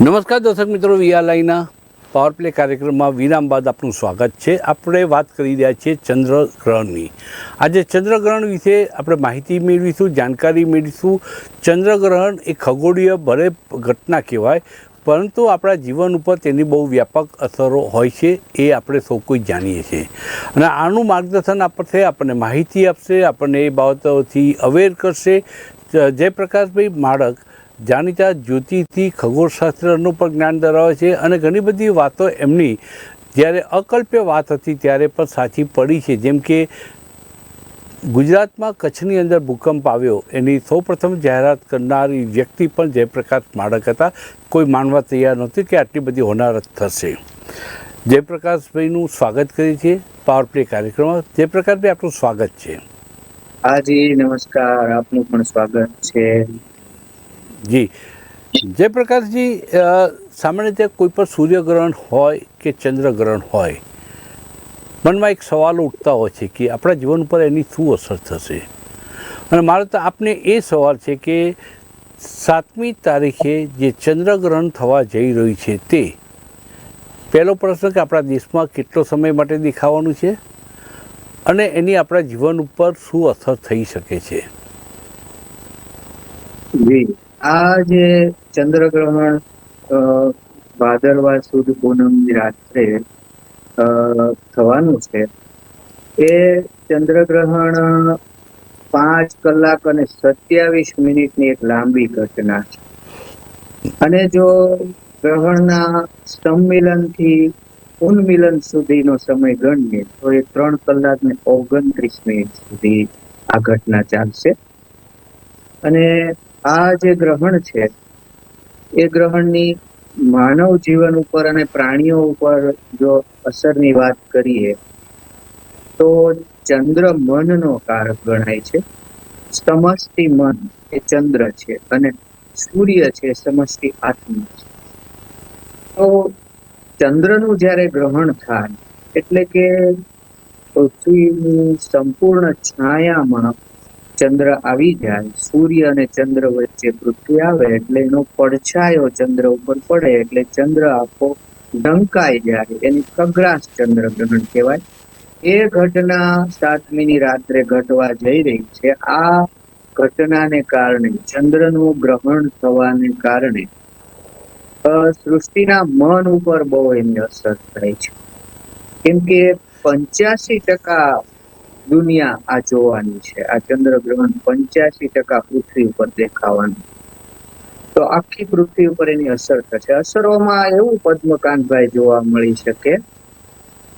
નમસ્કાર દર્શક મિત્રો વિયાલાઈના પાવર પ્લે કાર્યક્રમમાં વિરામ બાદ આપનું સ્વાગત છે. આપણે વાત કરી રહ્યા છીએ ચંદ્રગ્રહણની. આજે ચંદ્રગ્રહણ વિશે આપણે માહિતી મેળવીશું, જાણકારી મેળવીશું. ચંદ્રગ્રહણ એ ખગોળીય ભરે ઘટના કહેવાય. પરંતુ આપણા જીવન ઉપર તેની બહુ વ્યાપક અસરો હોય છે એ આપણે સૌ કોઈ જાણીએ છીએ. અને આનું માર્ગદર્શન આપશે આપણને માહિતી આપશે, આપણને એ બાબતોથી અવેર કરશે. જયપ્રકાશભાઈ માળક જાણીતા જ્યોતિથી ખગોળશાસ્ત્રનું પણ જ્ઞાન ધરાવે છે અને ઘણી બધી વાતો એમની જ્યારે અકલ્પ્ય વાત હતી ત્યારે પણ સાચી પડી છે. જેમ કે ગુજરાતમાં કચ્છની અંદર ભૂકંપ આવ્યો એની સૌપ્રથમ જાહેરાત કરનારી વ્યક્તિ પણ જયપ્રકાશ માળક હતા. કોઈ માનવા તૈયાર નહોતી કે આટલી બધી હોનારત થશે. જયપ્રકાશભાઈનું સ્વાગત કરીએ છીએ પાવર પ્લે કાર્યક્રમમાં. જયપ્રકાશભાઈ આપનું સ્વાગત છે. હાજી નમસ્કાર. આપનું પણ સ્વાગત છે. જી. જયપ્રકાશજી સામાન્ય રીતે કોઈ પણ સૂર્યગ્રહણ હોય કે ચંદ્રગ્રહણ હોય મનમાં એક સવાલો ઉઠતા હોય છે કે આપણા જીવન પર એની શું અસર થશે? અને મારો તો આપને એ સવાલ છે કે સાતમી તારીખે જે ચંદ્રગ્રહણ થવા જઈ રહ્યું છે તે, પહેલો પ્રશ્ન કે આપણા દેશમાં કેટલો સમય માટે દેખાવાનું છે? અને એની આપણા જીવન ઉપર શું અસર થઈ શકે છે? જી, આ જે ચંદ્રગ્રહણ ભાદરવા સુદ પૂનમની રાત્રે થવાનું છે. એ ચંદ્રગ્રહણ પાંચ કલાક અને સત્યાવીસ મિનિટની એક લાંબી ઘટના છે. અને જો ગ્રહણના સંમિલનથી ઉન્મિલન સુધીનો સમય ગણીએ, તો એ ત્રણ કલાક ને ઓગણત્રીસ મિનિટ સુધી આ ઘટના ચાલશે. અને આ જે ગ્રહણ છે, એ ગ્રહણની માનવ જીવન ઉપર અને પ્રાણીઓ ઉપર જો અસરની વાત કરીએ, તો ચંદ્ર મનનો કારક ગણાય છે. સમષ્ટિ મન એ ચંદ્ર છે અને સૂર્ય છે સમષ્ટિ આત્મા છે. તો ચંદ્રનું જ્યારે ગ્રહણ થાય, એટલે કે પૃથ્વીની સંપૂર્ણ છાયામાં ચંદ્ર આવી જાય, સૂર્ય અને ચંદ્ર વચ્ચે પૃથ્વી આવે એટલે એનો પડછાયો ચંદ્ર ઉપર પડે એટલે ચંદ્ર આખો ઢંકાઈ જાય, એની કગ્રાસ ચંદ્ર ગ્રહણ કહેવાય. એ ઘટના સાતમીની રાત્રે ઘટવા જઈ રહી છે. આ ઘટનાને કારણે, ચંદ્રનું ગ્રહણ થવાને કારણે સૃષ્ટિના મન ઉપર બહુ એની અસર થાય છે. કેમ કે પંચ્યાસી ટકા દુનિયા આ જોવાની છે. આ ચંદ્રગ્રહણ પંચ્યાસી ટકા પૃથ્વી ઉપર દેખાવાનું. તો આખી પૃથ્વી ઉપર એની અસર થશે. અસરોમાં એવું પદ્મકાંતભાઈ જોવા મળી શકે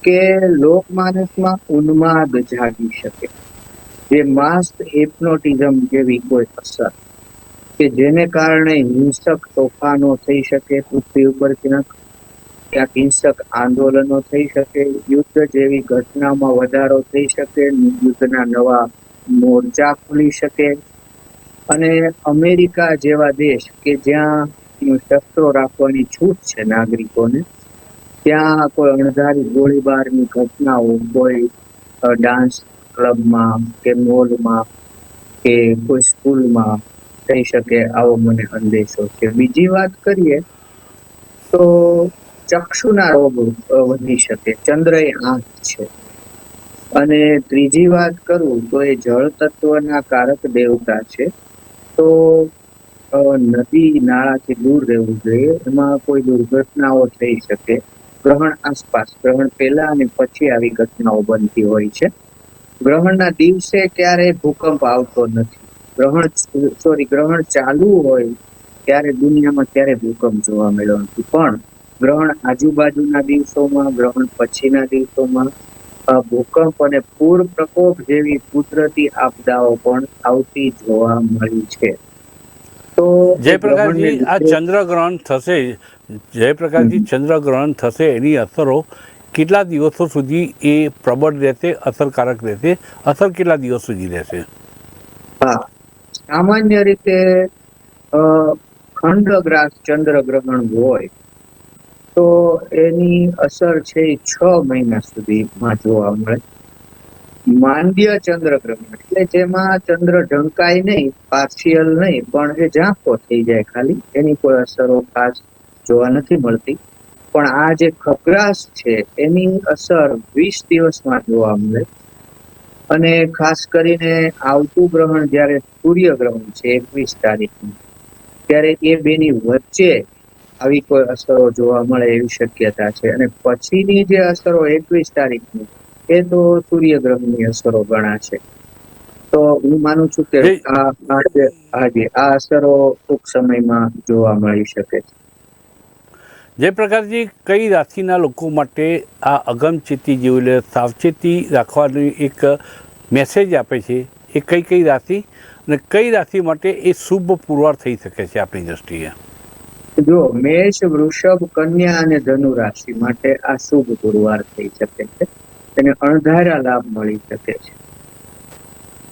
કે લોકમાનસમાં ઉન્માદ જાગી શકે. જે માસ હિપ્નોટિઝમ જેવી કોઈ અસર કે જેને કારણે હિંસક તોફાનો થઈ શકે પૃથ્વી ઉપર ક્યાંક હિંસક આંદોલનો થઈ શકે, યુદ્ધ જેવી ઘટનામાં વધારો થઈ શકે, યુદ્ધના નવા મોરચા ખુલી શકે. અને અમેરિકા જેવા દેશ કે જ્યાં શસ્ત્રો રાખવાની છૂટ છે નાગરિકોને, ત્યાં કોઈ અણધારી ગોળીબારની ઘટનાઓ, કોઈ ડાન્સ ક્લબમાં કે મોલમાં કે કોઈ સ્કૂલમાં થઈ શકે આવો મને અંદેશો છે. બીજી વાત કરીએ તો ચક્ષુના રોગ વધી શકે. ચંદ્ર એ આંખ છે. અને ત્રીજી વાત કરું તો એ જળ તત્વના કારક દેવતા છે, તો નદી, નાળાથી દૂર રહેવું જોઈએ. એમાં કોઈ દુર્ઘટનાઓ થઈ શકે. ગ્રહણ આસપાસ, ગ્રહણ પહેલા અને પછી આવી ઘટનાઓ બનતી હોય છે. ગ્રહણના દિવસે ક્યારેય ભૂકંપ આવતો નથી. ગ્રહણ, સોરી, ગ્રહણ ચાલુ હોય, ત્યારે દુનિયામાં ક્યારે ભૂકંપ જોવા મળ્યો નથી. પણ ગ્રહણ આજુબાજુના દિવસોમાં ગ્રહણ પછીના દિવસોમાં ભૂકંપ અને પૂર પ્રકોપ જેવી કુદરતી આપદાઓ પણ આવતી જોવા મળી છે. તો જે જયપ્રકાશજી આ ચંદ્રગ્રહણ થશે. જયપ્રકાશજી ચંદ્રગ્રહણ થશે એની અસરો કેટલા દિવસો સુધી એ પ્રબળ રહેશે અસરકારક રહેશે અસર કેટલા દિવસ સુધી રહેશે? હા. સામાન્ય રીતે ખંડગ્રાસ ચંદ્ર ગ્રહણ હોય તો એની અસર છે એ છ મહિના સુધીમાં જોવા મળે. માંડ્ય ચંદ્રગ્રહણ, એટલે જેમાં ચંદ્ર ઢંકાય નહીં પાર્શિયલ નહીં, પણ એ ઝાંખો થઈ જાય ખાલી, એની કોઈ અસરો ખાસ જોવા નથી મળતી. પણ આ જે ખગ્રાસ છે, એની અસર વીસ દિવસમાં જોવા મળે. અને ખાસ કરીને આવતું ગ્રહણ જ્યારે સૂર્ય ગ્રહણ છે, એકવીસ તારીખનું, ત્યારે એ બેની વચ્ચે આવી કોઈ અસરો જોવા મળે એવી શક્યતા છે. અને પછીની જે અસરો એકવીસ તારીખની એ તો સૂર્યગ્રહણની અસરો ગણાશે. તો હું માનું છું કે આ આ હાજી આ અસરો ટૂંક સમયમાં જોવા મળી શકે છે. જે પ્રકારથી કઈ રાશિના લોકો માટે આ અગમચેતી જેવું સાવચેતી રાખવાની એક મેસેજ આપે છે? એ કઈ કઈ રાશિ? અને કઈ રાશિ માટે એ શુભ પુરવાર થઈ શકે છે આપણી દ્રષ્ટિએ? જો મેષ, વૃષભ, કન્યા અને ધનુ રાશિ માટે આ શુભ ગુરુવાર થઈ શકે છે તેને અણધાર્યા લાભ મળી શકે છે.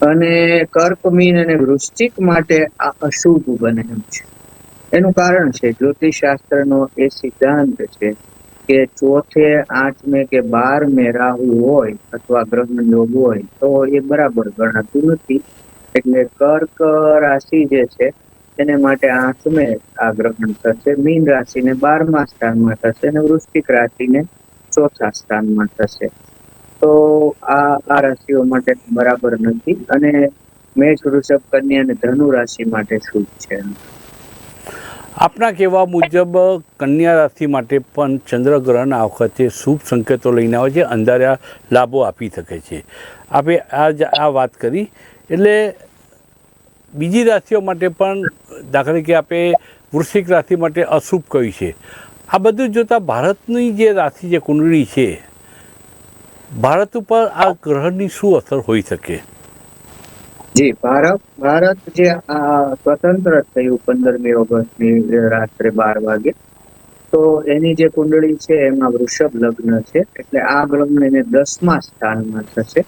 અને કર્ક, મીન અને વૃશ્ચિક માટે આ અશુભ બને એમ છે. એનું કારણ છે જ્યોતિષ શાસ્ત્રનો એ સિદ્ધાંત છે કે ચોથે આઠમે કે બારમે રાહુ હોય અથવા ગ્રહણ યોગ હોય તો એ બરાબર ગણાતું નથી. એટલે કર્ક રાશિ જે છે એને માટે આઠમે આ ગ્રહણ થશે. મીન રાશિને બારમા સ્થાનમાં થશે અને વૃશ્ચિક રાશિને ચોથા સ્થાનમાં થશે. તો આ આ રાશિઓ માટે બરાબર નથી અને મેષ, વૃષભ, કન્યા અને ધનુ રાશિ માટે શુભ છે. આપના કહેવા મુજબ કન્યા રાશિ માટે પણ ચંદ્રગ્રહણ આ વખતે શુભ સંકેતો લઈને આવે છે. અંધાર્યા લાભો આપી શકે છે. આપે આ આ વાત કરી. એટલે બીજી રાશિઓ માટે પણ દાખલા તરીકે આપણે વૃશ્ચિક રાશિ માટે અશુભ કહ્યું છે. આ બધું જોતાં ભારતની જે રાશિ જે કુંડળી છે, ભારત ઉપર આ ગ્રહની શું અસર હોઈ શકે? જી, ભારત ભારત જે સ્વતંત્ર થયું પંદરમી ઓગસ્ટની રાત્રે બાર વાગે, તો એની જે કુંડળી છે એમાં વૃષભ લગ્ન છે, એટલે આ ગ્રહણ એને દસમા સ્થાનમાં થશે.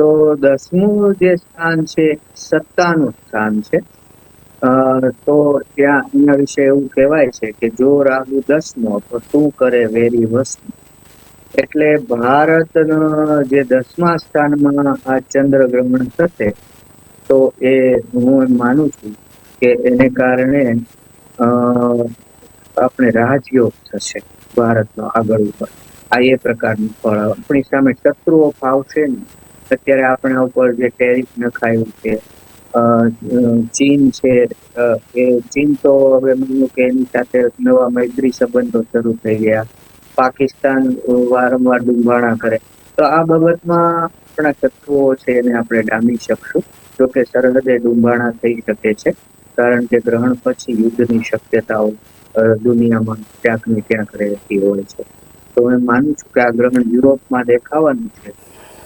તો દસમું જે સ્થાન છે, સત્તાનું સ્થાન છે. તો ત્યાં એના વિશે એવું કહેવાય છે કે જો રાહુ દસમો, તો શું કરે વેરી વસમો એટલે ભારતનો જે દસમા સ્થાનમાં આ ચંદ્ર ગ્રહણ થશે, તો એ હું એમ માનું છું કે એને કારણે આપણે રાજયોગ થશે ભારતનો આગળ ઉપર. આ એ પ્રકારનું ફળ. આપણી સામે શત્રુઓ ફાવશે ને અત્યારે આપણા ઉપર જે ટેરિફ નખાયું છે ચીન છે એ ચીન તો હવે માનું કે એની સાથે નવા મૈત્રી સંબંધો શરૂ થઈ ગયા. પાકિસ્તાન વારંવાર ડુંબાણા કરે. તો આ બાબતમાં આપણા તત્વો છે એને આપણે ડામી શકશું. જોકે સરહદે ડુંબાણા થઈ શકે છે, કારણ કે ગ્રહણ પછી યુદ્ધની શક્યતાઓ દુનિયામાં ક્યાંક ને ક્યાંક રહેતી હોય છે. તો હું માનું છું કે આ ગ્રહણ યુરોપમાં દેખાવાનું છે.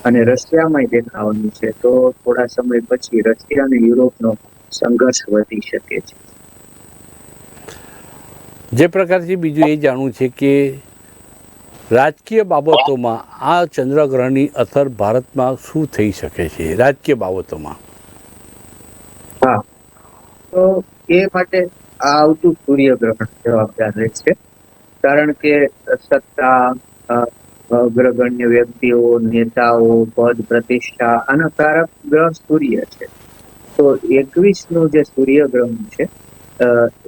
અને રશિયામાં દેખાવાનું છે તો થોડા સમય પછી રશિયા અને યુરોપનો સંઘર્ષ વધી શકે છે. જે પ્રકારથી બીજું એ જાણવું છે કે રાજકીય બાબતોમાં આ ચંદ્રગ્રહણની અસર ભારતમાં શું થઈ શકે છે? રાજકીય બાબતોમાં. હા. તો એ માટે આ આવતું સૂર્યગ્રહણ જવાબદાર રહેશે. કારણ કે સત્તા અગ્રગણ્ય વ્યક્તિઓ, નેતાઓ, પદ પ્રતિષ્ઠા આનો કારક ગ્રહ સૂર્ય છે. તો એકવીસનું જે સૂર્યગ્રહણ છે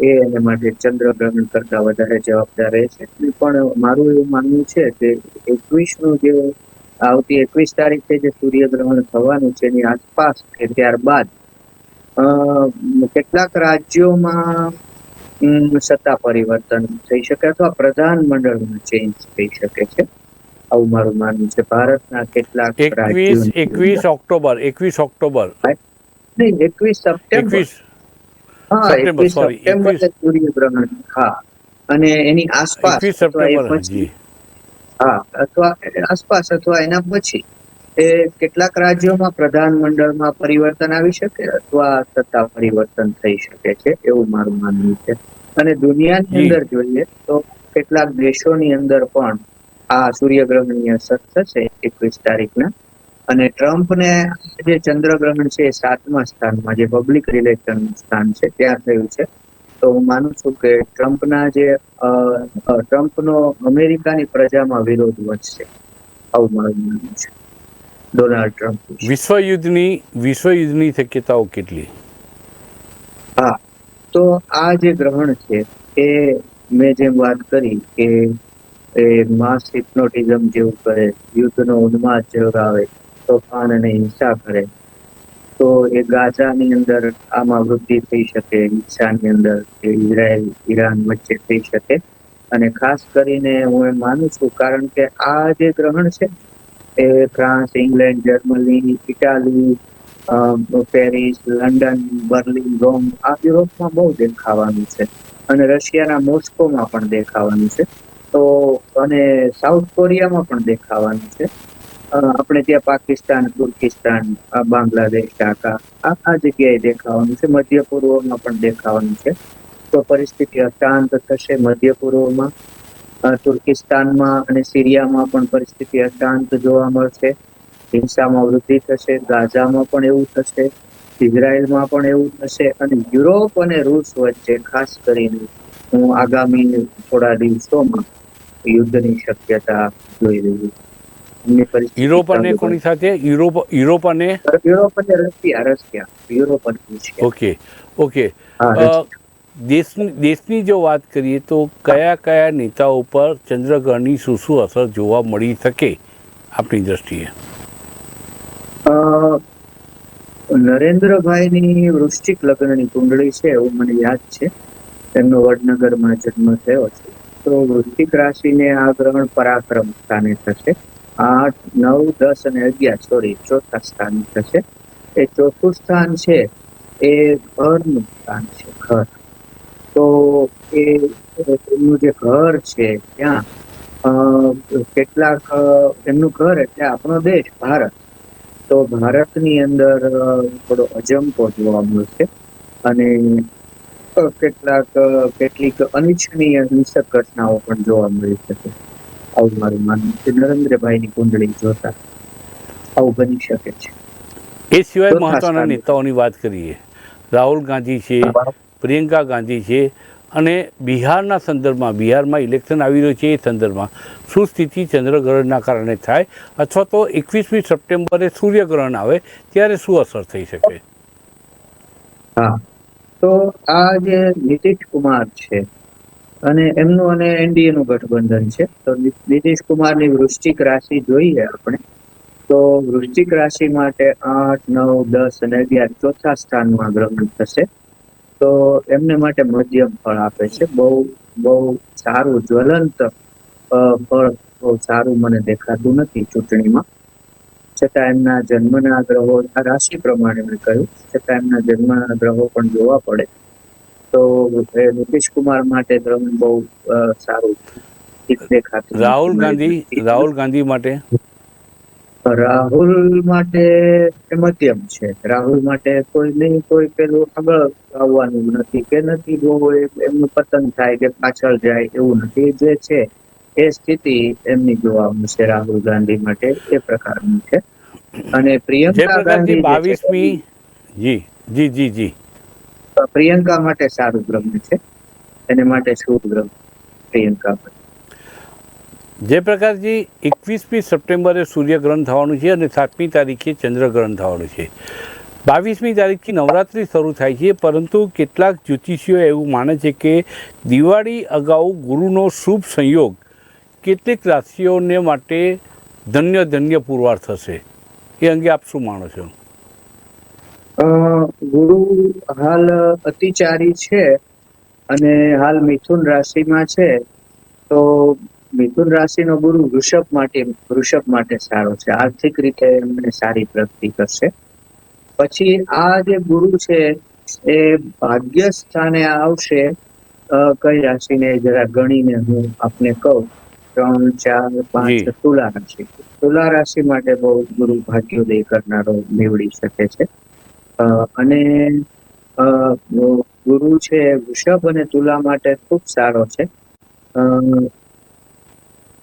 એ એને માટે ચંદ્રગ્રહણ કરતા વધારે જવાબદાર રહેશે પણ મારું એવું માનવું છે કે એકવીસનું જે આવતી એકવીસ તારીખે જે સૂર્યગ્રહણ થવાનું છે એની આસપાસ કે ત્યારબાદ કેટલાક રાજ્યોમાં સત્તા પરિવર્તન થઈ શકે અથવા પ્રધાનમંડળમાં ચેન્જ થઈ શકે છે. આવું મારું માનવું છે. ભારતના કેટલાક એકવીસ એકવીસ ઓક્ટોબર એકવીસ ઓક્ટોબર. નહીં એકવીસ સપ્ટેમ્બર. હા એકવીસ સપ્ટેમ્બર સૂર્યગ્રહણ. હા. અને એની આસપાસ હા અથવા આસપાસ અથવા એના પછી એ કેટલાક રાજ્યોમાં પ્રધાનમંડળમાં પરિવર્તન આવી શકે અથવા સત્તા પરિવર્તન થઈ શકે છે એવું મારું માનવું છે. અને દુનિયાની અંદર જોઈએ તો કેટલાક દેશોની અંદર પણ આ સૂર્યગ્રહણની અસર થશે એકવીસ તારીખના. અને ટ્રમ્પને જે ચંદ્રગ્રહણ છે એ સાતમા સ્થાનમાં જે પબ્લિક રિલેશન સ્થાન છે ત્યાં થયું છે. તો હું માનું છું કે ટ્રમ્પના જે ટ્રમ્પનો અમેરિકાની પ્રજામાં વિરોધ વધશે. આવું મારું માનવું છે. ડોનાલ્ડ ટ્રમ્પ વિશે. વિશ્વયુદ્ધની વિશ્વયુદ્ધની શક્યતાઓ કેટલી? હા. તો આ જે ગ્રહણ છે એ મેં જેમ વાત કરી કે એ માસ હિપ્નોટિઝમ જેવું કરે, યુદ્ધનો ઉન્માદ જગાવે તોફાન અને હિંસા કરે. તો એ ગાઝાની અંદર આમાં વૃદ્ધિ થઈ શકે, હિંસાની અંદર કે ઇઝરાયલ, ઈરાન વચ્ચે થઈ શકે. અને ખાસ કરીને હું એમ માનું છું, કારણ કે આ જે ગ્રહણ છે, એ France, England, Germany, Italy Paris, London, Berlin, Rome આ યુરોપમાં બહુ દેખાવાનું છે. અને રશિયાના મોસ્કોમાં પણ દેખાવાનું છે. તો અને સાઉથ કોરિયામાં પણ દેખાવાનું છે. આપણે ત્યાં પાકિસ્તાન, તુર્કિસ્તાન બાંગ્લાદેશ, ઢાકા, આ જગ્યાએ દેખાવાનું છે. મધ્ય પૂર્વમાં પણ દેખાવાનું છે. તો પરિસ્થિતિ અશાંત થશે મધ્ય પૂર્વમાં. તુર્કિસ્તાનમાં અને સિરિયામાં પણ પરિસ્થિતિ અશાંત જોવા મળશે. હિંસામાં વૃદ્ધિ થશે, ગાઝામાં પણ એવું થશે, ઇઝરાયલમાં પણ એવું થશે અને યુરોપ અને રૂસ વચ્ચે ખાસ કરીને હું આગામી થોડા દિવસોમાં યુદ્ધની શક્યતા જોઈ રહી છું. યુરોપ અને કોની સાથે? યુરોપ યુરોપ અને? યુરોપ અને રશિયા રશિયા. યુરોપ અને ઓકે ઓકે. દેશની દેશની જો વાત કરીએ તો કયા કયા નેતાઓ પર ચંદ્રગ્રહણની શું શું અસર જોવા મળી શકે આપણી દ્રષ્ટિએ? અ, નરેન્દ્રભાઈની વૃશ્ચિક લગ્નની કુંડળી છે એવું મને યાદ છે. તેમનો વડનગરમાં જન્મ થયો છે. તો વૃશ્ચિક રાશિને આ ગ્રહણ પરાક્રમ સ્થાને થશે. આઠ, નવ, દસ અને અગિયાર સોરી ચોથા સ્થાને થશે. એ ચોથું સ્થાન છે, એ ઘરનું સ્થાન છે, ઘર. તો એ એમનું જે ઘર છે, ત્યાં કેટલાક એમનું ઘર એટલે આપણો દેશ, ભારત. તો ભારતની અંદર થોડો અજંપો જોવા મળશે. અને કેટલાક કેટલીક અનિચ્છનીય હિંસક ઘટનાઓ પણ જોવા મળી શકે. આવું મારું માનવું છે. નરેન્દ્રભાઈની કુંડળી જોતા આવું બની શકે છે. એ સિવાય મહત્વના નેતાઓની વાત કરીએ. રાહુલ ગાંધી છે પ્રિયંકા ગાંધી છે અને બિહારના સંદર્ભમાં બિહારમાં ઇલેક્શન આવી રહ્યું છે એ સંદર્ભમાં શું સ્થિતિ ચંદ્રગ્રહણના કારણે થાય અથવા તો એકવીસમી સપ્ટેમ્બરે સૂર્યગ્રહણ આવે ત્યારે શું અસર થઈ શકે? હા. તો આ જે નીતિશ કુમાર છે, અને એમનું અને એનડીએ નું ગઠબંધન છે, તો નીતિશ કુમારની વૃશ્ચિક રાશિ જોઈએ આપણે. તો વૃશ્ચિક રાશિ માટે આઠ, નવ, દસ અને અગિયાર ચોથા સ્થાનમાં ગ્રહણ થશે. તો એમને માટે મધ્યમ ફળ આપે છે. બહુ બહુ સારું જ્વલંત ફળ બહુ સારું મને દેખાતું નથી ચૂંટણીમાં. છતાં એમના જન્મના ગ્રહો આ રાશિ પ્રમાણે મેં કહ્યું. છતાં એમના જન્મના ગ્રહો પણ જોવા પડે. તો નીતિશ કુમાર માટે ગ્રહણ બહુ સારું દેખાતું રાહુલ ગાંધી રાહુલ ગાંધી માટે? રાહુલ માટે મધ્યમ છે. રાહુલ માટે કોઈ નહીં કોઈ પેલું આગળ આવવાનું નથી કે નથી બહુ એમનું પતન થાય કે પાછળ જાય એવું નથી. જે છે એ સ્થિતિ એમની જોવા મળશે રાહુલ ગાંધી માટે એ પ્રકારની છે. અને પ્રિયંકા ગાંધી બાવીસમી જી જી જી જી. પ્રિયંકા માટે સારું ગ્રહણ છે. એને માટે શુભ ગ્રહણ? પ્રિયંકા માટે. જે પ્રકારજી એકવીસમી સપ્ટેમ્બરે સૂર્યગ્રહણ થવાનું છે અને સાતમી તારીખે ચંદ્રગ્રહણ થવાનું છે. બાવીસમી તારીખથી નવરાત્રિ શરૂ થાય છે પરંતુ કેટલાક જ્યોતિષીઓ એવું માને છે કે દિવાળી અગાઉ ગુરુનો શુભ સંયોગ કેટલીક રાશિઓને માટે ધન્ય ધન્ય પુરવાર થશે? એ અંગે આપ શું માનો છો? ગુરુ હાલ અતિચારી છે અને હાલ મિથુન રાશિમાં છે. તો મિથુન રાશિનો ગુરુ વૃષભ માટે વૃષભ માટે સારો છે. આર્થિક રીતે એમને સારી પ્રગતિ કરશે. પછી આ જે ગુરુ છે, એ ભાગ્ય સ્થાને આવશે કઈ રાશિને? જરા ગણીને હું આપને કહું. ત્રણ ચાર પાંચ તુલા રાશિ. તુલા રાશિ માટે બહુ ગુરુ ભાગ્યોદય કરનારો નીવડી શકે છે. અને ગુરુ છે વૃષભ અને તુલા માટે ખૂબ સારો છે.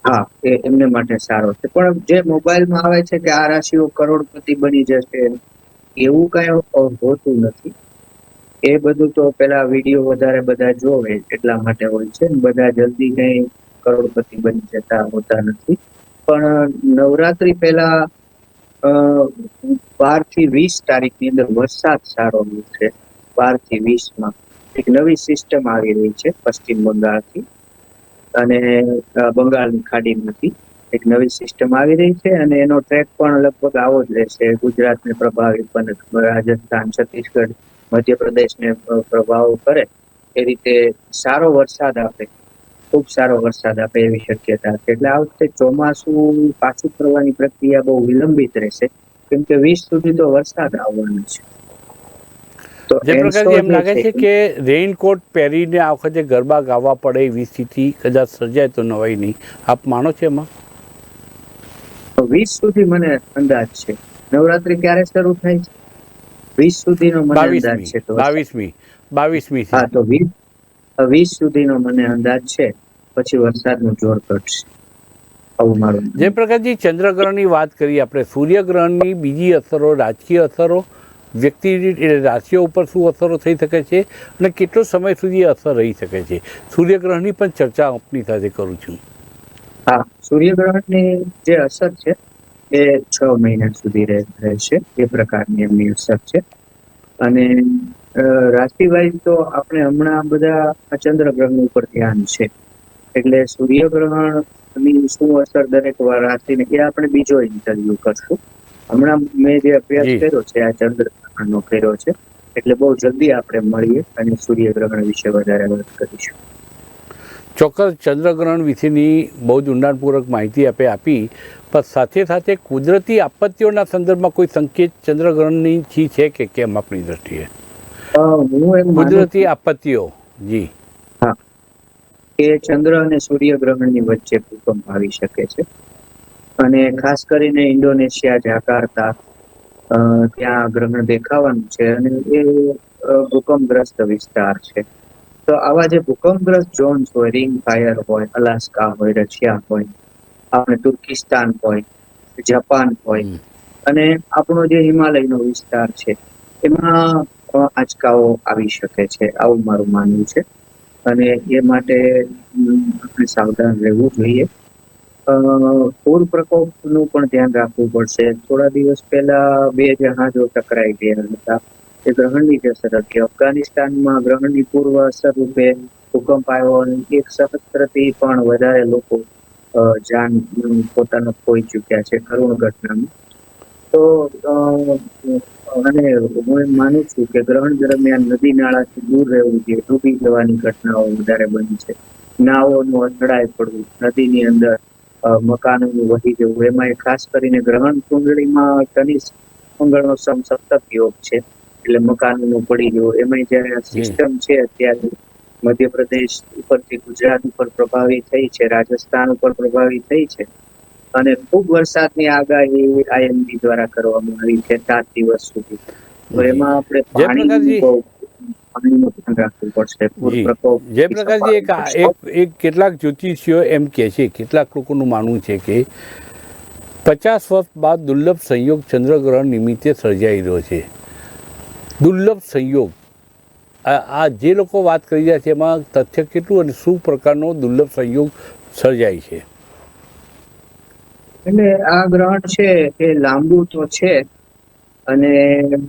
હા એ એમને માટે સારો છે. પણ જે મોબાઈલમાં આવે છે કે આ રાશિઓ કરોડપતિ બની જશે એવું કઈ હોતું નથી. એ બધું તો પેલા વીડિયો વધારે બધા જોવે એટલા માટે હોય છે. બધા જલ્દી કઈ કરોડપતિ બની જતા હોતા નથી. પણ, નવરાત્રી પહેલા બારથી વીસ તારીખની અંદર વરસાદ સારો છે. બારથી વીસમાં એક નવી સિસ્ટમ આવી રહી છે પશ્ચિમ બંગાળથી અને બંગાળની ખાડીમાંથી એક નવી સિસ્ટમ આવી રહી છે અને એનો ટ્રેક પણ લગભગ આવો જ રહેશે. ગુજરાતને પ્રભાવિત પણ રાજસ્થાન, છત્તીસગઢ, મધ્યપ્રદેશને પ્રભાવ કરે એ રીતે સારો વરસાદ આપે. ખૂબ સારો વરસાદ આપે એવી શક્યતા છે. એટલે આ વખતે ચોમાસું પાછું ફરવાની પ્રક્રિયા બહુ વિલંબિત રહેશે. કેમ કે વીસ સુધી તો વરસાદ આવવાનો છે. જે પ્રકારથી એમ લાગે છે કે રેઇનકોટ પહેરીને આ વખતે ગરબા ગાવા પડે એવી સ્થિતિ કદાચ સર્જાય તો નવાઈ નહીં. આપ માનો છો એમાં? વીસ સુધી મને અંદાજ છે. નવરાત્રી ક્યારે શરૂ થાય છે? વીસ સુધીનો મને અંદાજ છે તો બાવીસમી બાવીસમી હા તો વીસ વીસ સુધીનો મને અંદાજ છે. પછી વરસાદનું જોર ઘટશે. આવું મારું જે જયપ્રકાશજી ચંદ્રગ્રહણની વાત કરીએ આપણે સૂર્યગ્રહણની બીજી અસરો રાજકીય અસરો વ્યક્તિ એટલે રાશિઓ ઉપર શું અસરો થઈ શકે છે અને કેટલો સમય સુધી અસર રહી શકે છે. સૂર્યગ્રહણની પણ ચર્ચા આપની સાથે કરું છું. હા સૂર્યગ્રહણની જે અસર છે એ છ મહિના સુધી રહે- રહેશે. એ પ્રકારની એમની અસર છે. અને રાશિ વાઇઝ તો આપણે હમણાં બધા ચંદ્રગ્રહણ ઉપર ધ્યાન છે. એટલે સૂર્યગ્રહણની શું અસર દરેક વાર રાશિને એ આપણે બીજો ઇન્ટરવ્યુ કરશું. હમણાં મેં જે અભ્યાસ કર્યો છે આ ચંદ્રગ્રહણનો કર્યો છે એટલે બહુ જલ્દી આપણે મળીએ અને સૂર્યગ્રહણ વિશે વધારે વાત કરીશું. ચોક્કસ ચંદ્રગ્રહણ વિશેની બહુ જ ઊંડાણપૂર્વક માહિતી આપે આપી પણ સાથે સાથે કુદરતી આપત્તિઓના સંદર્ભમાં કોઈ સંકેત ચંદ્રગ્રહણની છી છે કે કેમ આપણી દ્રષ્ટિએ? કુદરતી આપત્તિઓ જી. કે ચંદ્ર અને સૂર્યગ્રહણની વચ્ચે ભૂકંપ આવી શકે છે. અને ખાસ કરીને ઇન્ડોનેશિયા જાકાર્તા ત્યાં ગ્રહણ દેખાવાનું છે અને એ ભૂકંપગ્રસ્ત વિસ્તાર છે. તો આવા જે ભૂકંપગ્રસ્ત ઝોન્સ હોય રિંગ ફાયર હોય અલાસ્કા હોય રશિયા હોય આપણે તુર્કિસ્તાન હોય જાપાન હોય અને આપણો જે હિમાલયનો વિસ્તાર છે એમાં આંચકાઓ આવી શકે છે આવું મારું માનવું છે. અને એ માટે આપણે સાવધાન રહેવું જોઈએ. પૂર પ્રકોપનું પણ ધ્યાન રાખવું પડશે. થોડા દિવસ પહેલા બે જહાજો ટકરાઈ ગયા હતા. એ ગ્રહણની જ અસર હતી અફઘાનિસ્તાનમાં ગ્રહણની પૂર્વ અસર રૂપે ભૂકંપ આવ્યો અને એક સહસ્ત્રથી પણ વધારે લોકો જાન, પોતાનો ખોઈ ચૂક્યા છે કરુણ ઘટનામાં. તો અને હું એમ માનું છું કે ગ્રહણ દરમિયાન નદી નાળાથી દૂર રહેવું જોઈએ. ડૂબી જવાની ઘટનાઓ વધારે બની છે. નાવોનું અથડાઈ પડવું નદીની અંદર મકાનોનું વહી જવું એમાં ખાસ કરીને ગ્રહણ કુંડળીમાં શનિ મંગળનો સમસપ્તક યોગ છે. એટલે મકાનોનું પડી જવું એમાં જયારે સિસ્ટમ છે અત્યારે મધ્યપ્રદેશ ઉપરથી ગુજરાત ઉપર પ્રભાવી થઈ છે રાજસ્થાન ઉપર પ્રભાવી થઈ છે અને ખૂબ વરસાદની આગાહી આઈએમડી દ્વારા કરવામાં આવી છે સાત દિવસ સુધી. તો એમાં આપણે પાણી જી એક કેટલાક જ્યોતિષીઓ એમ કે છે કેટલાક લોકોનું માનવું છે કે પચાસ વર્ષ બાદ દુર્લભ સંયોગ ચંદ્રગ્રહણ નિમિત્તે સર્જાઈ રહ્યો છે. દુર્લભ સંયોગ. આ આ જે લોકો વાત કરી રહ્યા છે એમાં તથ્ય કેટલું અને શું પ્રકારનો દુર્લભ સંયોગ સર્જાય છે? એટલે આ ગ્રહણ છે એ લાંબુ તો છે અને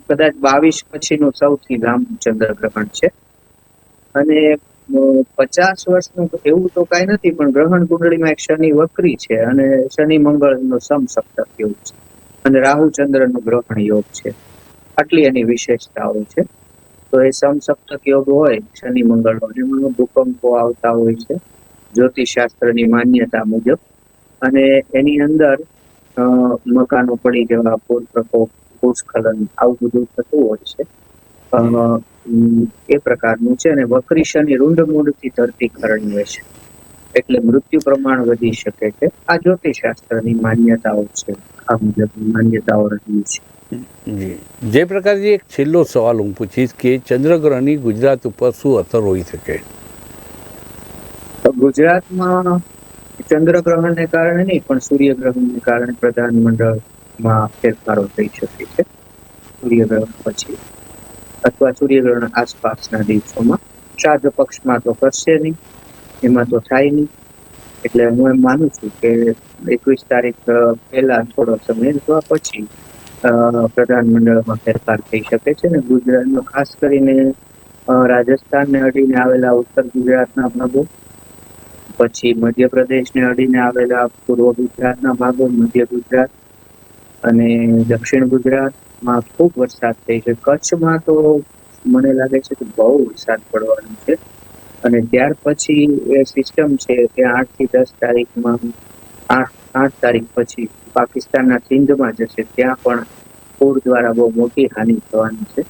કદાચ બાવીસ પછીનું સૌથી લાંબુ ચંદ્રગ્રહણ છે. અને પચાસ વર્ષનું એવું તો કઈ નથી, પણ ગ્રહણ કુંડળીમાં એક શનિ વક્રી છે અને શનિ મંગળનો સમસપ્તક યોગ છે. અને રાહુ ચંદ્રનો ગ્રહણ યોગ છે. આટલી એની વિશેષતાઓ છે. તો એ સમસપ્તક યોગ હોય, શનિ મંગળનો એમાં ભૂકંપો આવતા હોય છે. જ્યોતિષશાસ્ત્રની માન્યતા મુજબ. અને એની અંદર મકાનો પડી જવા પૂરપ્રકોપ ભૂસ્ખલન આવું બધું થતું હોય છે. એ પ્રકારનું છે અને વકરી શનિ રૂંડ મૂળથી ધરતી ખરણીએ છે. એટલે મૃત્યુ પ્રમાણ વધી શકે છે. આ જ્યોતિષશાસ્ત્રની માન્યતાઓ છે. આ મુજબની માન્યતાઓ રહી છે. જી. પ્રકારથી એક છેલ્લો સવાલ હું પૂછીશ કે ચંદ્રગ્રહની ગુજરાત ઉપર શું અસર હોઈ શકે? તો ગુજરાતમાં ચંદ્રગ્રહણને કારણે નહીં, પણ સૂર્યગ્રહણને કારણે પ્રધાનમંડળમાં ફેરફારો થઈ શકે છે. સૂર્યગ્રહણ પછી અથવા સૂર્યગ્રહણ આસપાસના દિવસોમાં શ્રાદ્ધ પક્ષમાં તો કરશે નહીં, એમાં તો થાય નહીં. એટલે હું એમ માનું છું કે એકવીસ તારીખ પહેલા થોડો સમય અથવા પછી પ્રધાન પ્રધાનમંડળમાં ફેરફાર થઈ શકે છે ને ગુજરાતમાં ખાસ કરીને રાજસ્થાનને અડીને આવેલા ઉત્તર ગુજરાતના ભાગો પછી મધ્યપ્રદેશને અડીને આવેલા પૂર્વ ગુજરાતના ભાગો મધ્ય ગુજરાત અને દક્ષિણ ગુજરાતમાં ખૂબ વરસાદ થઈ છે. કચ્છમાં તો મને લાગે છે કે બહુ વરસાદ પડવાનો છે અને ત્યાર પછી એ સિસ્ટમ છે કે આઠથી દસ તારીખમાં આઠ આઠ તારીખ પછી પાકિસ્તાનના સિંધમાં જશે. ત્યાં પણ પૂર દ્વારા બહુ મોટી હાનિ થવાની છે.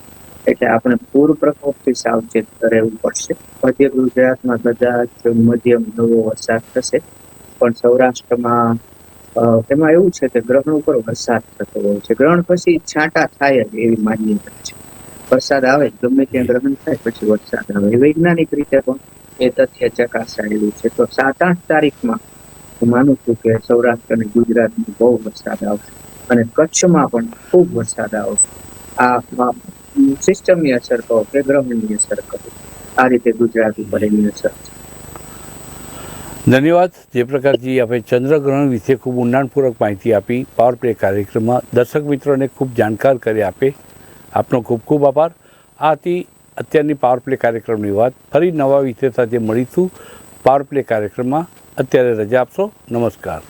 એટલે આપણે પૂર પ્રકોપથી સાવચેત રહેવું પડશે. મધ્ય ગુજરાતમાં કદાચ મધ્યમ નવો વરસાદ થશે. પણ સૌરાષ્ટ્રમાં એમાં એવું છે કે ગ્રહણ ઉપર વરસાદ થતો હોય છે. ગ્રહણ પછી છાંટા થાય જ એવી માન્યતા છે. વરસાદ આવે, ગમે ત્યાં ગ્રહણ થાય પછી વરસાદ આવે. વૈજ્ઞાનિક રીતે પણ એ તથ્ય ચકાસાયેલું છે. તો સાત આઠ તારીખમાં હું માનું છું કે સૌરાષ્ટ્ર અને ગુજરાતમાં બહુ વરસાદ આવશે. અને કચ્છમાં પણ ખૂબ વરસાદ આવશે. આ સિસ્ટમની અસર કહો કે અસર કહો. આ રીતે ગુજરાત ઉપર એની અસર ધન્યવાદ. જે જયપ્રકાશજી આપણે ચંદ્રગ્રહણ વિશે ખૂબ ઊંડાણપૂર્વક માહિતી આપી, પાવર પ્લે કાર્યક્રમમાં દર્શક મિત્રોને ખૂબ જાણકાર કરી આપે. આપનો ખૂબ ખૂબ આભાર. આ હતી અત્યારની પાવર પ્લે કાર્યક્રમની વાત. ફરી નવા વિષય સાથે મળીશું, પાવર પ્લે કાર્યક્રમમાં અત્યારે રજા આપશો. નમસ્કાર.